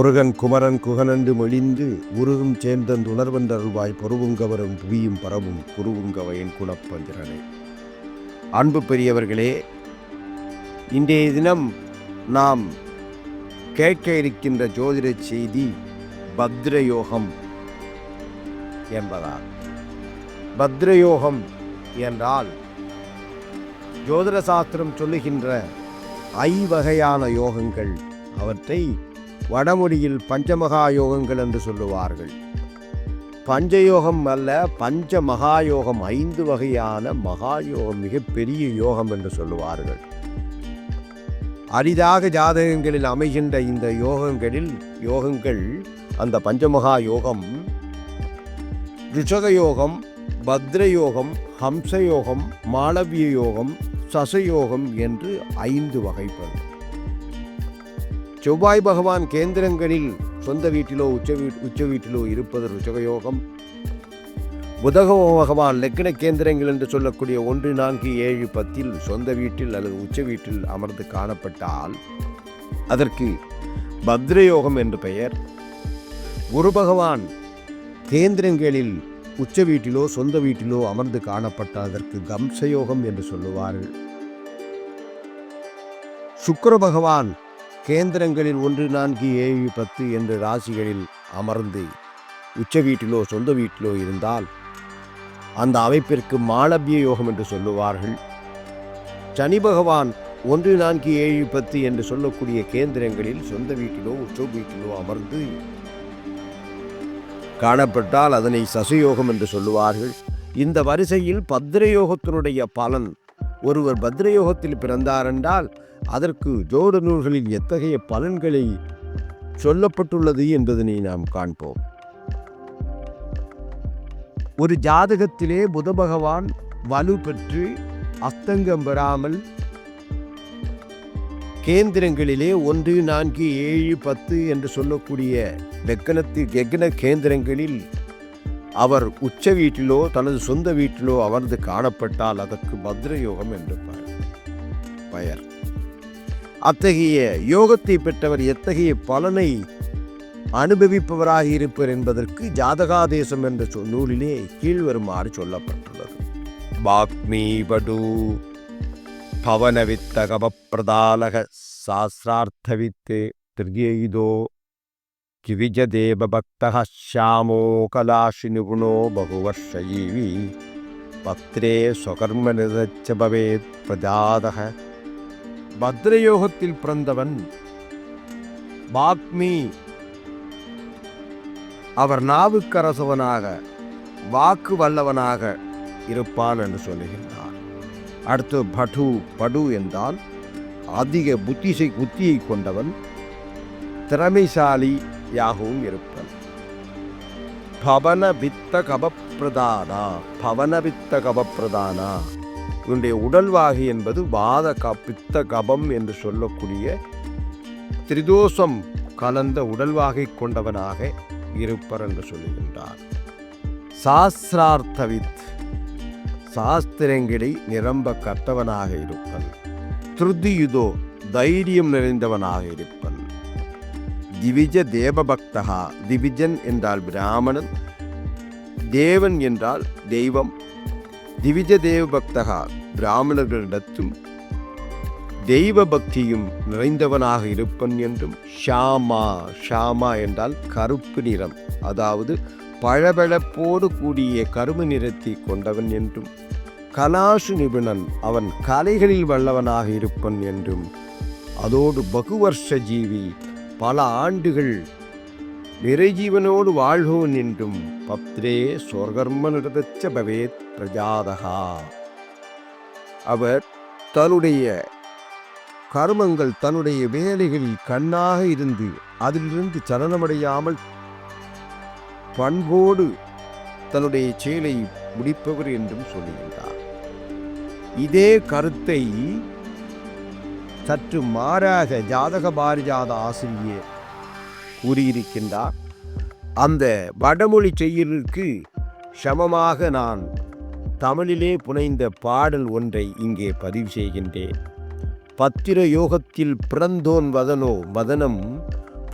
முருகன் குமரன் குகனன்று மொழிந்து உருகும் சேர்ந்தன் உணர்வென்றருள்வாய் பொறுவுங்கவரும் புவியும் பரவும் குருவுங்கவையின் குணப்பந்திரனே. அன்பு பெரியவர்களே இன்றைய தினம் நாம் கேட்க இருக்கின்ற ஜோதிட செய்தி பத்ரயோகம் என்பதால். பத்ரயோகம் என்றால் ஜோதிட சாஸ்திரம் சொல்லுகின்ற ஐவகையான யோகங்கள். அவற்றை வடமொழியில் பஞ்சமகா யோகங்கள் என்று சொல்லுவார்கள். பஞ்சயோகம் அல்ல பஞ்ச மகாயோகம் ஐந்து வகையான மகாயோகம் மிகப்பெரிய யோகம் என்று சொல்லுவார்கள். அரிதாக ஜாதகங்களில் அமைகின்ற இந்த யோகங்களில் யோகங்கள் அந்த பஞ்சமகா யோகம் ரிஷக யோகம் பத்ரயோகம் ஹம்சயோகம் மாளவிய யோகம் சசயோகம் என்று ஐந்து வகைப்படும். செவ்வாய் பகவான் கேந்திரங்களில் சொந்த வீட்டிலோ உச்ச வீ உச்ச வீட்டிலோ இருப்பது ருச்சகயோகம். புதக பகவான் லக்ன கேந்திரங்கள் என்று சொல்லக்கூடிய ஒன்று நான்கு ஏழு பத்தில் சொந்த வீட்டில் அல்லது உச்ச வீட்டில் அமர்ந்து காணப்பட்டால் அதற்கு பத்ரயோகம் என்று பெயர். குரு பகவான் கேந்திரங்களில் உச்ச வீட்டிலோ சொந்த வீட்டிலோ அமர்ந்து காணப்பட்டால் அதற்கு கம்சயோகம் என்று சொல்லுவார்கள். சுக்கர பகவான் கேந்திரங்களில் ஒன்று நான்கு ஏழு பத்து என்ற ராசிகளில் அமர்ந்து உச்ச வீட்டிலோ சொந்த வீட்டிலோ இருந்தால் அந்த அமைப்பிற்கு மாளபிய யோகம் என்று சொல்லுவார்கள். சனி பகவான் ஒன்று நான்கு ஏழு பத்து என்று சொல்லக்கூடிய கேந்திரங்களில் சொந்த வீட்டிலோ உச்ச வீட்டிலோ அமர்ந்து காணப்பட்டால் அதனை சசயோகம் என்று சொல்லுவார்கள். இந்த வரிசையில் பத்ரயோகத்தினுடைய பலன் ஒருவர் பத்ரயோகத்தில் பிறந்தார் என்றால் அதற்கு ஜோட நூல்களில் எத்தகைய பலன்களை சொல்லப்பட்டுள்ளது என்பதனை நாம் காண்போம் ஒரு ஜாதகத்திலே புத பகவான் வலு பெற்று அஸ்தங்கம் பெறாமல் கேந்திரங்களிலே ஒன்று நான்கு ஏழு பத்து என்று சொல்லக்கூடிய வெக்கனத்து லக்ன கேந்திரங்களில் அவர் உச்ச வீட்டிலோ தனது சொந்த வீட்டிலோ அமர்ந்து காணப்பட்டால் அதற்கு பத்ரயோகம் என்று பெயர். பெயர் அத்தகைய யோகத்தை பெற்றவர் எத்தகைய பலனை அனுபவிப்பவராக இருப்பர் என்பதற்கு ஜாதகாதேசம் என்ற சொ- நூலிலே கீழ்வருமாறு சொல்லப்பட்டுள்ளது பாக்மி படு பவனவித்தகவப்பிரதாலக சாஸ்திரார்த்தவித்தே திருகேயுதோ கிவிஜதேவபக்தः श्यामो कलाशि निपुणो बहुवर्षयीवी பத்ரே சொகர்மனிதச்ச பவேத் பிரஜாதக பத்ரயோகத்தில் பிறந்தவன் பாக்மி அவர் நாவுக்கரசவனாக வாக்கு வல்லவனாக இருப்பான் என்று சொல்லுகின்றார். அடுத்து படு படு என்றால் அதிக புத்திசை புத்தியை கொண்டவன் திறமைசாலி யாகவும் இருப்பன். பவன வித்த கபப்பிரதானா பவன வித்த கபப்பிரதானா. இவனுடைய உடல்வாகி என்பது வாத க பித்த கபம் என்று சொல்லக்கூடிய திரிதோஷம் கலந்த உடல்வாகை கொண்டவனாக இருப்பர் என்று சொல்லுகின்றார். சாஸ்திரார்த்தவித் சாஸ்திரங்களை நிரம்ப கற்றவனாக இருப்பன். திருதியுதோ தைரியம் நிறைந்தவனாக இருப்பன். திவிஜ தேவபக்தகா திவிஜன் என்றால் பிராமணன் தேவன் என்றால் தெய்வம் திவிஜ தேவபக்தகா பிராமணர்களிடத்தும் தெய்வ பக்தியும் நிறைந்தவனாக இருப்பன் என்றும் ஷாமா ஷாமா என்றால் கருப்பு நிறம் அதாவது பழபழப்போடு கூடிய கரும நிறத்தை கொண்டவன் என்றும் கலாசு நிபுணன் அவன் கலைகளில் வல்லவனாக இருப்பன் என்றும் அதோடு பகுவர்ஷ ஜீவி பல ஆண்டுகள் நிறைஜீவனோடு வாழ்வோன் என்றும் பத்ரே சொர்கர்ம நிறதச்ச பவேத். பிரஜாதகா. அவர் தன்னுடைய கர்மங்கள் தன்னுடைய வேலைகளில் கண்ணாக இருந்து அதிலிருந்து சலனமடையாமல் பண்போடு தன்னுடைய செயலை முடிப்பவர் என்றும் சொல்லுகின்றார் இதே கருத்தை சற்று மாறாக ஜாதக பாரிஜாத ஆசிரியர் கூறியிருக்கின்றார். அந்த வடமொழி செய்யுளுக்கு சமமாக நான் தமிழிலே புனைந்த பாடல் ஒன்றை இங்கே பதிவு செய்கின்றேன். பத்திர யோகத்தில் பிறந்தோன் வதனோ வதனம்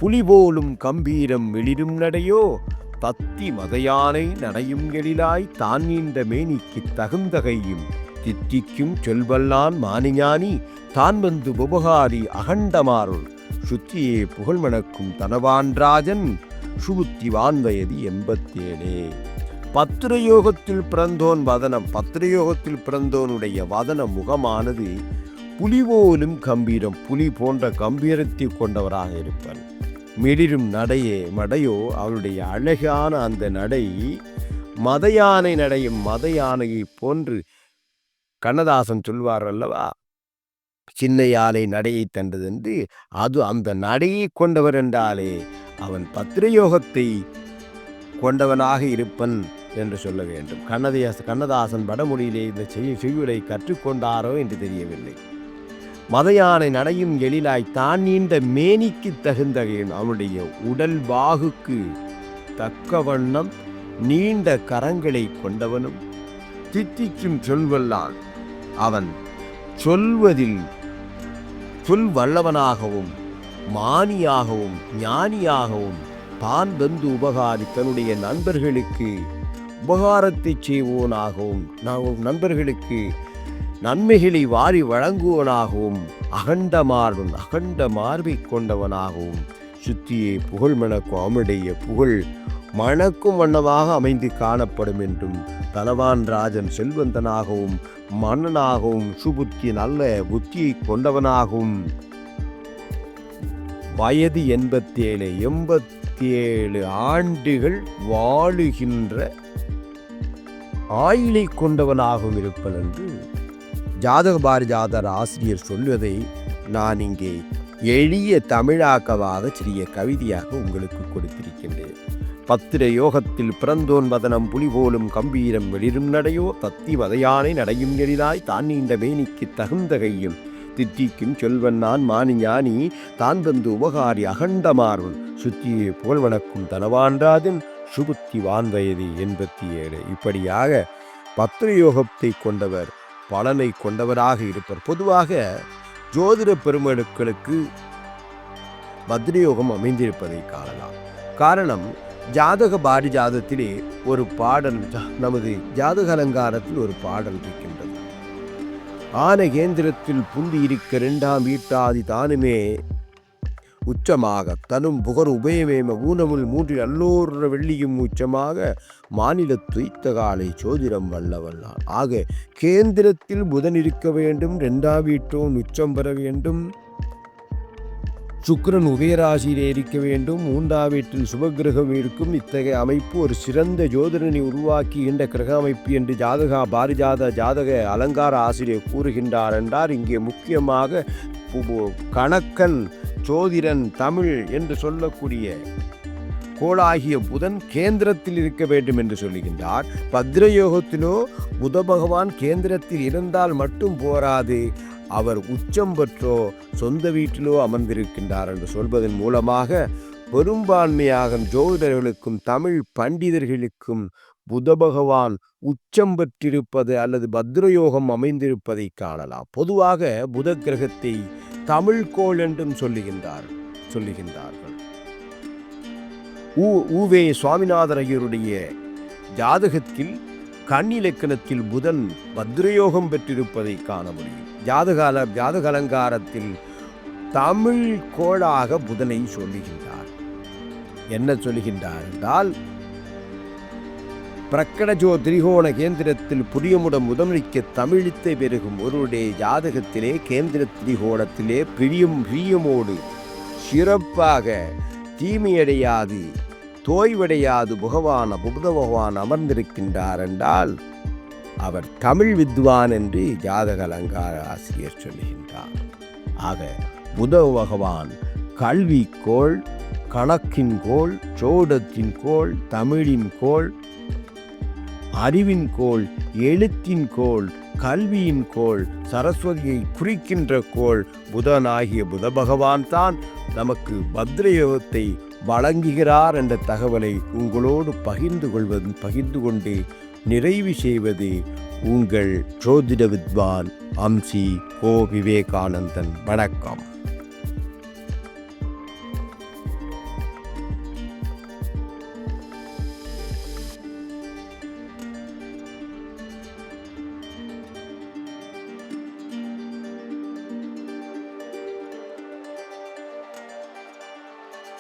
புலி போலும் கம்பீரம் வெளிரும் நடையோ தத்தி மதையானை நடையும் எழிலாய் தான் நீண்ட மேனிக்கு தகுந்தகையும் தித்திக்கும் சொல்வல்லான் மானிஞானி தான் வந்து உபகாரி அகண்டமாருள் சுத்தியே புகழ் மணக்கும் தனவான்ராஜன் சுபுத்தி வான்வயது எண்பத்தேழே. பத்திரயோகத்தில் பிறந்தோன் வதனம் பத்திரயோகத்தில் பிறந்தோனுடைய வதன முகமானது புலி போலும் கம்பீரம் புலி போன்ற கம்பீரத்தை கொண்டவராக இருப்பார் மிளிரும் நடையே மடையோ அவருடைய அழகான அந்த நடை மத யானை நடையும் மத யானையை போன்று கண்ணதாசன் சொல்வார் அல்லவா? சின்ன யானை நடையை தந்ததென்று அது அந்த நடையை கொண்டவர் என்றாலே அவன் பத்திரயோகத்தை கொண்டவனாக இருப்பன். என்று சொல்ல வேண்டும். கண்ணதாச கண்ணதாசன் வடமொழியிலே இந்த செய் செய்யுளை கற்றுக்கொண்டாரோ என்று தெரியவில்லை. மதையானை நடையும் எழிலாய் தான் நீண்ட மேனிக்கு தகுந்த அவனுடைய உடல் வாகுக்கு தக்க வண்ணம் நீண்ட கரங்களை கொண்டவனும் தித்திக்கும் சொல்வல்லான் அவன் சொல்வதில் சொல் வல்லவனாகவும் மானியாகவும் ஞானியாகவும் தான் வந்து உபகாரி தன்னுடைய நண்பர்களுக்கு உபகாரத்தை செய்வோனாகவும் நாம் நண்பர்களுக்கு நன்மைகளை வாரி வழங்குவனாகவும் அகண்ட மார்பன் அகண்ட மார்பை கொண்டவனாகவும் சுத்தியே புகழ் மணக்கும் அவனுடைய புகழ் மணக்கும் வண்ணமாக அமைந்து காணப்படும் என்றும் தனவான் ராஜன் செல்வந்தனாகவும் மன்னனாகவும் சுபுத்தி நல்ல புத்தியை கொண்டவனாகவும். வயது எண்பத்தேழு எண்பத்தேழு எண்பத்தி ஏழு ஆண்டுகள் வாழுகின்ற ஆயிலை கொண்டவனாகவும் இருப்பன் என்று ஜாதக பாரிஜாதர் ஆசிரியர் சொல்வதை நான் இங்கே எளிய தமிழாக்கமாக சிறிய கவிதையாக உங்களுக்கு கொடுத்திருக்கின்றேன். பத்திர யோகத்தில் பிறந்தோன் வதனம் புலி போலும் கம்பீரம் வெளிரும் நடையோ தத்தி வதையானை நடையும் எளிதாய் தான் நீண்ட மேனிக்கு தகுந்த கையும் தித்திக்கும் சொல்வன் நான் மானி ஞானி தான் வந்து உபகாரி அகண்டமார்வன் சுத்தியே போல் வணக்கும் தனவான்றாதின் சுபுத்தி வான்வயது எண்பத்தி ஏழு. இப்படியாக பத்ரயோகத்தை கொண்டவர் பலனை கொண்டவராக இருப்பர். பொதுவாக ஜோதிட பெருமடுக்களுக்கு பத்ரயோகம் அமைந்திருப்பதை காணலாம். காரணம் ஜாதக பாரிஜாதத்திலே ஒரு பாடல் நமது ஜாதக அலங்காரத்தில் ஒரு பாடல் இருக்கின்றது. ஆன கேந்திரத்தில் புந்தி இருக்க இரண்டாம் வீட்டாதி தானுமே உச்சமாக. தனும் புகர் உபயமேம ஊனமுல் மூன்றில் அல்லோர வெள்ளியும் உச்சமாக. மாநில துய்த்த காலை சோதிடம் வல்லவல்லான் ஆக கேந்திரத்தில் புதன் இருக்க வேண்டும் இரண்டாம் வீட்டோன் உச்சம் பெற வேண்டும். சுக்கரன் உபயராசியிலே இருக்க வேண்டும். மூன்றாம் வீட்டில் சுபகிரகம் இருக்கும். இத்தகைய அமைப்பு ஒரு சிறந்த ஜோதிடனை உருவாக்குகின்ற கிரக அமைப்பு என்று ஜாதகா பாரிஜாத ஜாதக அலங்கார ஆசிரியர் கூறுகின்றார் என்றார். இங்கே முக்கியமாக கணக்கன் சோதிடன் தமிழ் என்று சொல்லக்கூடிய கோளாகிய புதன் கேந்திரத்தில் இருக்க வேண்டும் என்று சொல்லுகின்றார். பத்ரயோகத்திலோ புத பகவான் கேந்திரத்தில் இருந்தால் மட்டும் போராது. அவர் உச்சம் பெற்றோ சொந்த வீட்டிலோ அமர்ந்திருக்கின்றார் என்று சொல்வதன் மூலமாக பெரும்பான்மையாக ஜோதிடர்களுக்கும் தமிழ் பண்டிதர்களுக்கும் புத பகவான் உச்சம் பெற்றிருப்பது அல்லது பத்ரயோகம் அமைந்திருப்பதை காணலாம். பொதுவாக புத கிரகத்தை தமிழ்கோள் என்றும் சொல்லுகின்றார் சொல்லுகின்றார்கள். ஊவே சுவாமிநாதர் ஐயருடைய ஜாதகத்தில் கண்ணிலக்கணத்தில் புதன் பத்ரயோகம் பெற்றிருப்பதை காண முடியும். ஜாதுகால ஜாதுகலங்காரத்தில் தமிழ் கோளாக புதனை சொல்லுகின்றார். என்ன சொல்லுகின்றார் என்றால் பிரக்கடஜோ திரிகோண கேந்திரத்தில் புரியமுடன் முதலிக்க தமிழித்தை பெருகும் ஒருவருடைய ஜாதகத்திலே கேந்திர திரிகோணத்திலே பிரியம் பிரியமோடு சிறப்பாக தீமையடையாது தோய்வடையாது புகவான புத பகவான் அமர்ந்திருக்கின்றார் என்றால் அவர் தமிழ் வித்வான் என்று ஜாதக அலங்கார ஆசிரியர் சொல்லுகின்றார். ஆக புத பகவான் கல்வி கோள் கணக்கின் கோள் சோடத்தின் கோள் தமிழின் கோள் அறிவின் கோள் எழுத்தின் கோள் கல்வியின் கோள் சரஸ்வதியை குறிக்கின்ற கோள் புதனாகிய புத பகவான் தான் நமக்கு பத்ரயோகத்தை வழங்குகிறார் என்ற தகவலை உங்களோடு பகிர்ந்து கொள்வது பகிர்ந்து கொண்டு நிறைவு செய்வது உங்கள் ஜோதிட வித்வான் அம்சி கோ விவேகானந்தன். வணக்கம்.